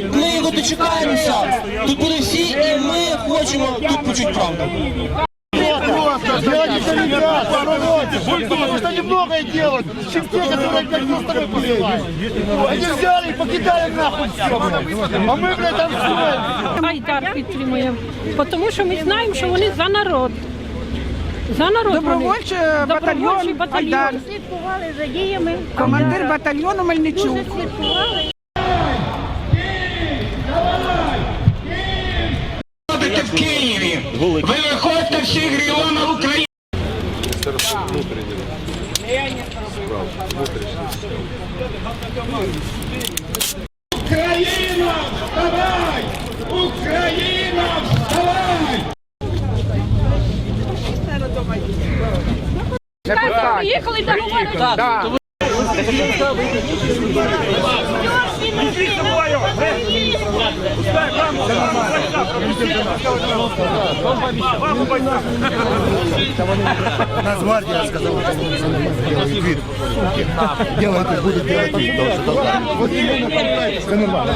І ми його дочекаємося. Тут були всі, і ми хочемо тут почути правду. Сделайте солидарность, народе. Потому что немного и делают, чем те, которые как просто вы посылают. Они взяли и покидали нахуй все. А мы, блядь, там стоим. Айдар підтримуємо, тому що ми знаємо, що вони за народ. За народ Добровольчий вони. батальйон Добровольчий батальйон. «Айдар». Слідкували за діями. Командир батальйону Мельничук. Дуже слідкували. Україна, вставай! Україна, вставай! Так, приїхали договоритися. Нацгвардия сказала, что делает и будет делать Все нормально.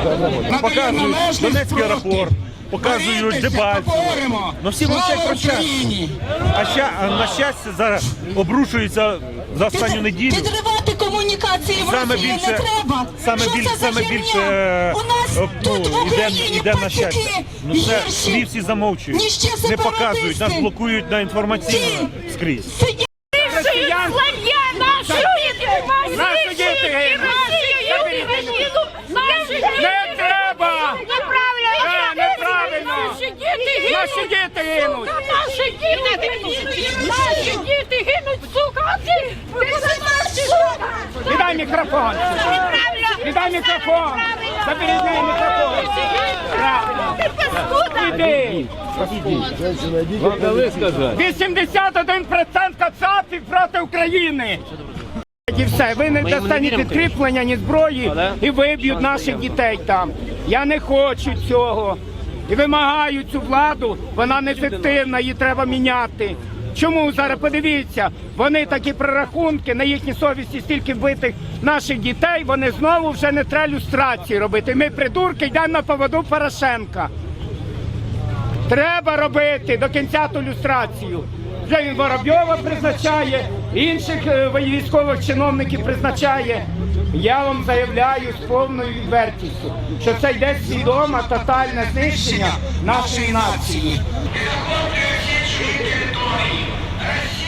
Показують Донецький аеропорт, показують Дебальцево. Ну всі мовчать про. Україні! А ща, а на щастя зараз обрушується за останню неділю. Підривати комунікації Саме більше, не треба. саме Що більше, це за саме херня? більше е, У нас е, ну, тут в іде, Україні іде на щастя. Ну це гірші, всі всі замовчують, ніж ті не показують, нас блокують на інформаційно скрізь. Сидять Слав'я, наші діти, наші діти, наші діти, наші діти. Не треба! Неправильно, Е, неправильно! Наші діти гинуть. Наші діти гинуть! Наші діти гинуть. Наші діти гинуть, сука. А ти, ти за наші, сука. Віддай мікрофон! Віддай мікрофон! Заберіть з неї мікрофон! Правильно! Ти паскуда. Іди! 81% кацапів проти України! І все, ви не достанете підкріплення, ні зброї і виб'ють наших дітей там. Я не хочу цього. І вимагаю цю владу, вона неефективна, її треба міняти. Чому зараз подивіться, вони такі прорахунки на їхній совісті стільки вбитих наших дітей, вони знову вже не треба люстрації робити. Ми придурки йдемо на поводу Порошенка. Треба робити до кінця ту люстрацію. Вже він Воробйова призначає, інших е, військових чиновників призначає. Я вам заявляю з повною відвертістю, що це йде свідоме тотальне знищення нашої нації. Защитим Тони! Россия!